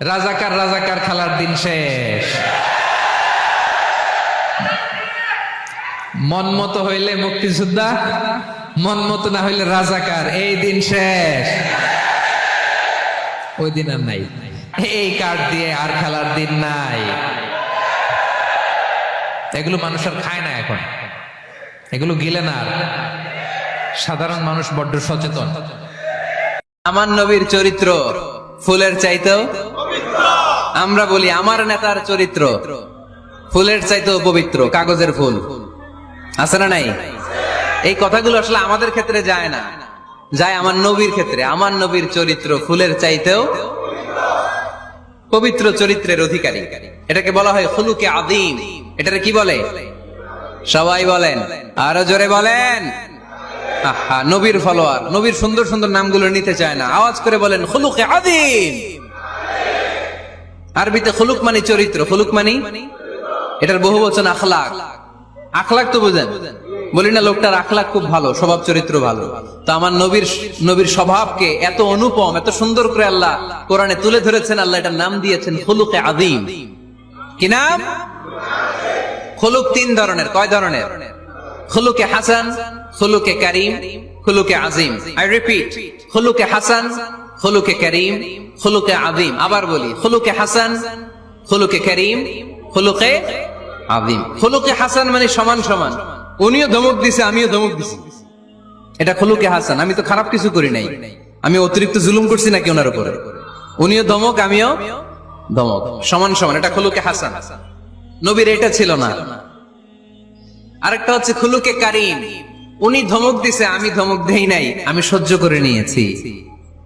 রাজাকার রাজাকার খেলার দিন শেষ। মন মতো হইলে মুক্তিযোদ্ধা, মন মতো না হইলে রাজাকার, এই দিন শেষ। ওই দিন আর নাই। এই কার্ড দিয়ে আর খেলার দিন নাই। এগুলো মানুষ আর খায় না এখন। এগুলো গিলে না সাধারণ মানুষ বড্ড সচেতন। আমার নবীর চরিত্র ফুলের চাইতেও আমরা বলি আমার নেতার চরিত্র। ফুলের চাইতেও পবিত্র কাগজের ফুল। আছে না নাই? এই কথাগুলো আসলে আমাদের ক্ষেত্রে যায় না। যায় আমার নবীর ক্ষেত্রে। আমার নবীর চরিত্র ফুলের চাইতেও পবিত্র চরিত্রের অধিকারী। এটাকে বলা হয় হলুকে আদিম এটারে কি বলে? সবাই বলেন। আরও জোরে বলেন। আহা, নবীর ফলোয়ার। নবীর সুন্দর সুন্দর নামগুলো নিতে চায় না। আওয়াজ করে বলেন খুলুকে আদিম আরবিতে খুলুক মানে চরিত্র, খুলুক মানে। এটার বহু বচন আখলাক। আখলাক তো বুঝেন? বলি না, লোকটার আখলাক খুব ভালো, স্বভাব চরিত্র ভালো। তো আমার নবীর নবীর স্বভাবকে এত অনুপম, এত সুন্দর করে আল্লাহ কোরআনে তুলে ধরেছেন, আল্লাহ এটার নাম দিয়েছেন খুলুকে আদিম কি নাম? খুলুক তিন ধরনের, কয় ধরনের? খুলুকে হাসান, খুলুকে করিম, খুলুকে আজিম আই রিপিট খুলুকে হাসান খুলুকে করিম, খুলুকে আজিম আবার বলি, খুলুকে হাসান, খুলুকে করিম, খুলুকে আজিম খুলুকে হাসান মানে সমান সমান। উনিও ধমক দিছে, আমিও ধমক দিছি। এটা খুলুকে হাসান, আমি তো খারাপ কিছু করি নাই। আমি অতিরিক্ত জুলুম করছি নাকি ওনার উপরে? উনিও ধমক, আমিও ধমক। সমান সমান, এটা খুলুকে হাসান। নবীর এটা ছিল না। আরেকটা হচ্ছে খুলুকে কারিম। উনি ধমক দিছে, আমি ধমক দেই নাই, আমি সহ্য করে নিয়েছি।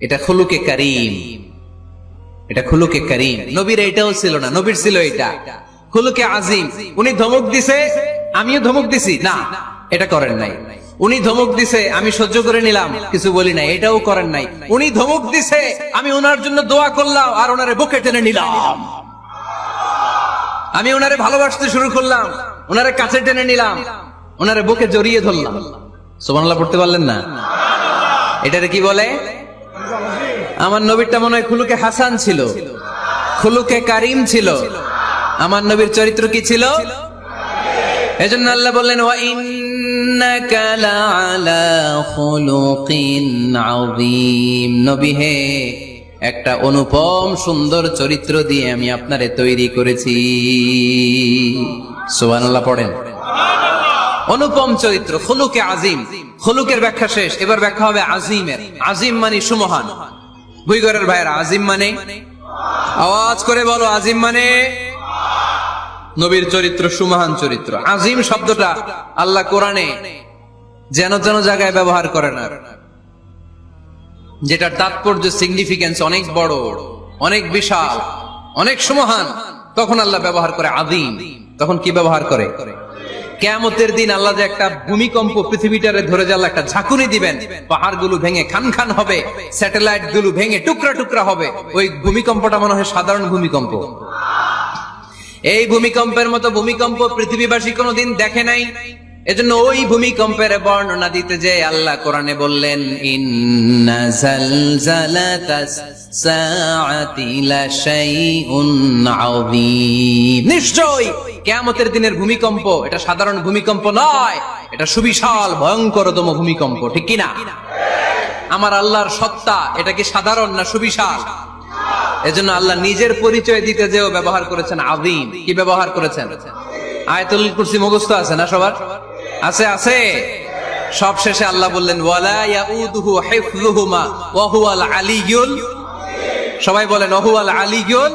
এটা খুলুকে কারিম। এটা খুলুকে কারিম। নবীর এটাও ছিল না, নবীর ছিল এটা। খুলুকে আজিম, উনি ধমক দিছে, আমিও ধমক দিছি। না, এটা করেন নাই। উনি ধমক দিছে, আমি সহ্য করে নিলাম, কিছু বলি নাই, এটাও করেন নাই। উনি ধমক দিছে, আমি ওনার জন্য দোয়া করলাম আর ওনারে বুকে টেনে নিলাম। আমি ওনারে ভালোবাসতে শুরু করলাম ওনারে কাছে টেনে নিলাম ওনারে বুকে জড়িয়ে ধরলাম। সোমানলা পড়তে পারলেন না? এটারে কি বলে? আমার নবীরটা মনে হয় খুলুকে হাসান ছিল। খুলুকে কারিম ছিল। আমার নবীর চরিত্র কি ছিল? এজন্য আল্লাহ বললেন, ওয়া একটা অনুপম সুন্দর চরিত্র দিয়ে আমি আপনারে তৈরি করেছি। সুবহানাল্লাহ, পড়েন। অনুপম চরিত্র, খুলুকে আজিম খুলুকের ব্যাখ্যা শেষ। এবার ব্যাখ্যা হবে আজিমের। আজিম মানে সুমহান। ভুইগরের ভাইয়েরা, আজিম মানে? আওয়াজ করে বলো, আজিম মানে? নবীর চরিত্র সুমহান চরিত্র। আজিম শব্দটা আল্লাহ কোরআনে যেন যেন জায়গায় ব্যবহার করে না যেটার তাৎপর্য সিগনিফিকেন্স অনেক বড়, অনেক বিশাল, অনেক সুমহান। তখন আল্লাহ ব্যবহার করে আদিম তখন কি ব্যবহার করে? কেয়ামতের দিন আল্লাহ যে একটা ভূমিকম্প পৃথিবীটারে ধরে যে আল্লাহ একটা ঝাঁকুনি দিবেন পাহাড়গুলো ভেঙে খান খান হবে স্যাটেলাইটগুলো ভেঙে টুকরা টুকরা হবে, ওই ভূমিকম্পটা মনে হয় সাধারণ ভূমিকম্প। এই ভূমিকম্পের মতো ভূমিকম্প পৃথিবীবাসী কোনোদিন দেখে নাই। এজন্য ওই ভূমিকম্পের বর্ণনা দিতে যে আল্লাহ কোরআনে বললেন নিশ্চয় কিয়ামতের দিনের ভূমিকম্প, এটা সাধারণ ভূমিকম্প নয়। এটা সুবিশাল, ভয়ঙ্করতম ভূমিকম্প, ঠিক কি না আমার আল্লাহর সত্তা, এটা কি সাধারণ না সুবিশাল? এজন্য আল্লাহ নিজের পরিচয় দিতে যেও ব্যবহার করেছেন আদিম কি ব্যবহার করেছেন? আয়াতুল কুরসি মুখস্থ আছে না সবার? আছে আছে। সব শেষে আল্লাহ বললেন, ওয়ালা ইয়াউদুহু হিফযুহুমা, ওয়া হুয়াল আলিয়ুল সবাই বলেন ওয়া হুয়াল আলিয়ুল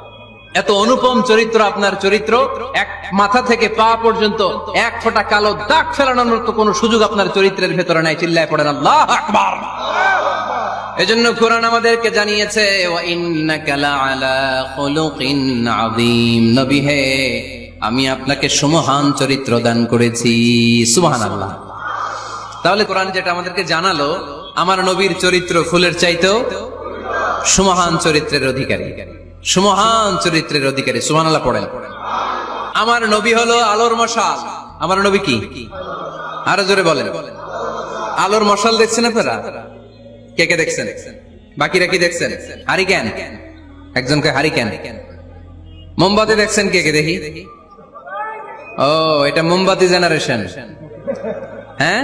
এত অনুপম চরিত্র আপনার চরিত্র, এক মাথা থেকে পা পর্যন্ত এক ফোঁটা কালো দাগ ফেলানোর মতো কোনো সুযোগ আপনার চরিত্রের ভেতরে নাই। চিল্লায় পড়েন, আল্লাহ আকবার। এজন্য কোরআন আমাদেরকে জানিয়েছে আমি আপনাকে সুমহান চরিত্র দান করেছি। সুমহান আল্লাহ তাহলে কোরআন যেটা আমাদেরকে জানালো, আমার নবীর চরিত্র ফুলের চাইতেও সুমহান চরিত্রের অধিকারী। সুমহান চরিত্রের অধিকারী সুবহান আল্লাহ পড়েন। আমার নবী হলো আলোর মশাল। আমার নবী কি? আরও জোরে বলেন। আলোর মশাল দেখছেন আপনারা? কে কে দেখছেন? বাকিরা কি দেখছেন? হারিকেন? একজনকে হারিকেন। মোমবাতি দেখছেন কে কে দেখি? ও, এটা মোমবাতি জেনারেশন। হ্যাঁ?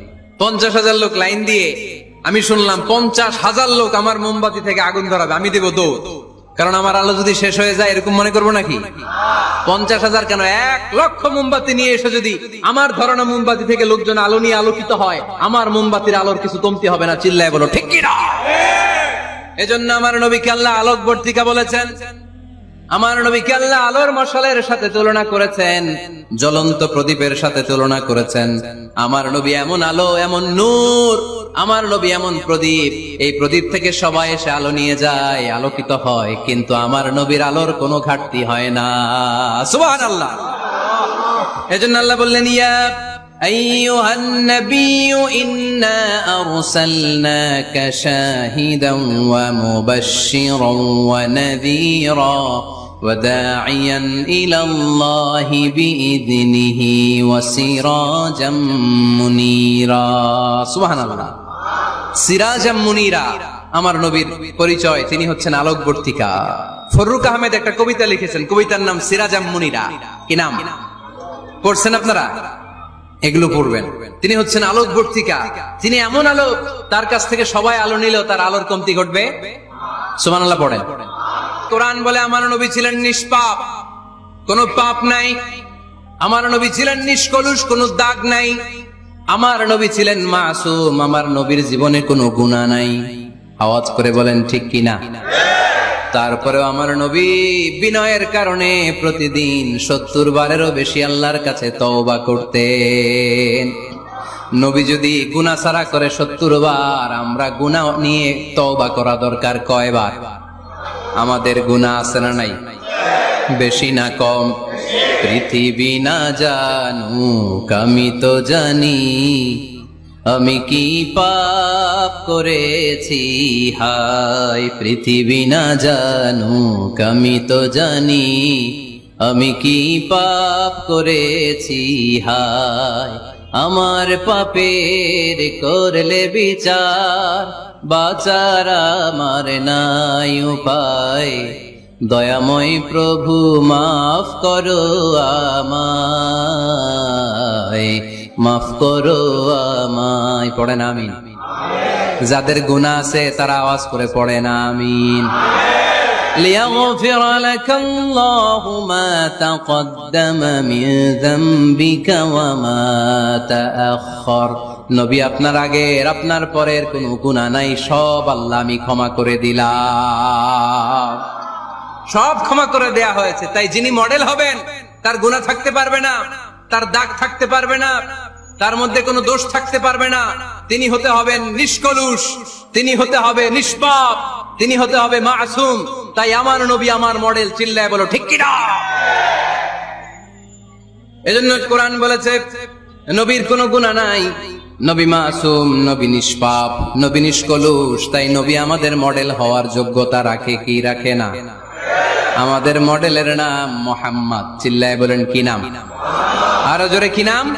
পঞ্চাশ হাজার লোক লাইন দিয়ে আমি শুনলাম পঞ্চাশ হাজার লোক আমার মোমবাতি থেকে আগুন ধরাবে আমি দেব দৌড়। কারণ আমার আলো যদি শেষ হয়ে যায় এরকম মনে করব নাকি? পঞ্চাশ হাজার কেন? এক লক্ষ মোমবাতি নিয়ে এসে যদি আমার ধরনের মোমবাতি থেকে লোকজন আলো নিয়ে আলোকিত হয় আমার মোমবাতির আলোর কিছু কমতি হবে না চিল্লায় বলো ঠিক কিনা? এজন্য আমার নবীকে আল্লাহ আলোকবর্তিকা বলেছেন আমার নবীকে আল্লাহ আলোর মশালের সাথে তুলনা করেছেন জ্বলন্ত প্রদীপের সাথে তুলনা করেছেন আমার নবী এমন আলো এমন নূর আমার নবী এমন প্রদীপ এই প্রদীপ থেকে সবাই এসে আলো নিয়ে যায় আলোকিত হয় কিন্তু আমার নবীর আলোর কোনো ঘাটতি হয় না সুবহানাল্লাহ এজন্য আল্লাহ বললেন ইয়া أيها النبي إنا أرسلناك شاهدا ومبشرا ونذيرا وداعيا إلى الله بإذنه وسراجا منيرا سبحان الله সিরাজাম মুনিরা আমার নবীর পরিচয় তিনি হচ্ছেন আলোকবর্তিকা ফররুক আহমেদ একটা কবিতা লিখেছেন কবিতার নাম সিরাজাম মুনিরা কি নাম পড়ছেন আপনারা এগুলো পড়বেন তিনি হচ্ছেন আলোকবর্তিকা তিনি এমন আলোক তার কাছ থেকে সবাই আলো নিলেও তার আলোর কমতি ঘটবে সুমান আল্লাহ পড়েন কোরআন বলে আমার নবী ছিলেন নিষ্পাপ। কোনো পাপ নাই। আমার নবী ছিলেন নিষ্কলুষ, কোনো দাগ নাই। আমার নবী ছিলেন মাসুম, আমার নবীর জীবনে কোনো গুণা নাই। আওয়াজ করে বলেন, ঠিক কিনা তারপরেও আমার নবী বিনয়ের কারণে প্রতিদিন সত্তর বারেরও বেশি আল্লাহর কাছে তওবা করতেন। নবী যদি গুনাহ ছাড়া করে সত্তর বার, আমরা গুনাহ নিয়ে তওবা করা দরকার কয়বার? আমাদের গুনাহ আছে না নাই? বেশি না কম। পৃথিবী না জানুক, আমি তো জানি। আমি কি পাপ করেছি? হায়, পৃথিবী না জানুক, আমি তো জানি। আমি কি পাপ করেছি? হায়, আমার পাপের করলে বিচার। বাচার আমার নাই উপায় দয়াময় প্রভু মাফ করো আমায় মাফ করো আমায় পড়েন আমিন যাদের গুণা আছে তারা আওয়াজ করে পড়েন আমিন ليغفر لك الله ما تقدم من ذنبك وما تأخر নবী আপনার আগের, আপনার পরের কোনো গুণা নাই, সব আল্লাহ আমি ক্ষমা করে দিলাম। সব ক্ষমা করে দেয়া হয়েছে, তাই যিনি মডেল হবেন, তার গুণা থাকতে পারবে না, তার দাগ থাকতে পারবে না, তার মধ্যে কোনো দোষ থাকতে পারবে না। তিনি হতে হবেন নিষ্কলুষ, তিনি হতে হবে নিষ্পাপ, তিনি হতে হবে মাসুম। তাই আমার নবী আমার মডেল চিল্লায় বলো, ঠিক কিনা? এজন্য কোরআন বলেছে, নবীর কোনো গুণা নাই নবী মাসুম, নবী নিষ্পাপ, নবী নিষ্কলুষ, তাই নবী আমাদের মডেল হওয়ার যোগ্যতা রাখে কি রাখে না? আমাদের মডেলের নাম মোহাম্মদ। চিল্লায় বলেন কি নাম? আরও জোরে কি নাম?